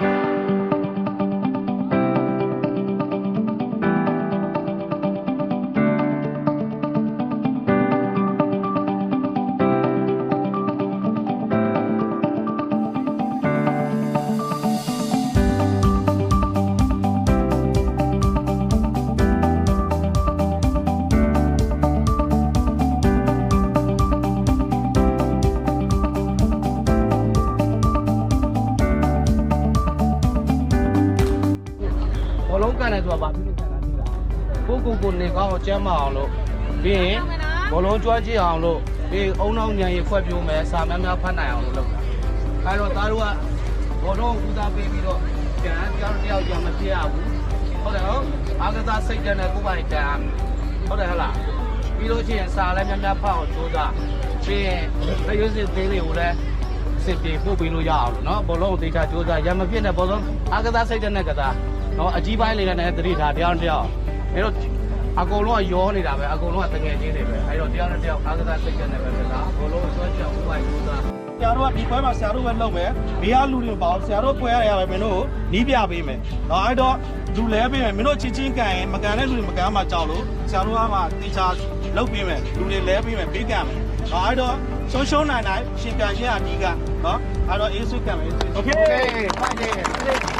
ဘော လုံးကန်တယ်ဆိုတာဘာဖြစ်လို့ကန်တာလဲကိုကိုကိုနေကောင်းအောင်ကျမ်းမအောင်လို့ပြီးရင်ဘောလုံးကြွားကြည့်အောင်လို့ပြီးရင်အုံနောက်ညံရီခွက်ပြိုးမယ်စာများများဖတ်နိုင်အောင်လို့လုပ်တာအဲတော့သားတို့ကဘောလုံးကိုဦးစားပေးပြီးတော့ကျန်ကြောင်တယောက်ကြောင်မဖြစ်ရဘူးဟုတ်တယ်နော်အာကစားစိတ်တန်းနဲ့ကိုယ်ပိုင်တန်းဟုတ်တယ်ဟလားပြီးလို့ရှိရင်စာလည်းများများဖတ်အောင်ကြိုးစားပြီးရင်ရွေးစစ်သေးလေးကိုလည်းစစ်ပြေပို့ပေးလို့ရအောင်လို့နော်ဘောလုံးကိုတေချာကြိုးစားရမဖြစ်တဲ့ဘောလုံးအာကစားစိတ်တန်းနဲ့ကစား နော်အကြီးပိုင်းလေးနဲ့တတိထားတရားနဲ့တရားအဲတော့အကုန်လုံးကရောနေတာပဲအကုန်လုံးကတကယ်ချင်းတွေပဲအဲတော့တရားနဲ့တရားအာကစားစိတ်တန်းနဲ့ပဲကစားဘောလုံးကိုဆွဲချအောင်ဥပိုင်ကြိုးစားဆရာတို့ကဒီပွဲမှာဆရာတို့ပဲလုပ်မယ်ဘေးကလူတွေမပေါ့ဆရာတို့ပွဲရရပဲမင်းတို့နီးပြပေးမယ်တော့အဲ့တော့လူလဲပေးမယ်မင်းတို့ချင်းချင်းကန်ရင်မကန်တဲ့လူတွေမကန်မှကြောက်လို့ဆရာတို့ကမှတေချာလုပ်ပေးမယ်လူတွေလဲပေးမယ်ပေးကန်မယ်တော့အဲ့တော့ရှုံးရှုံးနိုင်နိုင်ရှင်ကန်ရှင်းအနီးကနော်အဲ့တော့အေးစုကန်မယ် Okay, fine.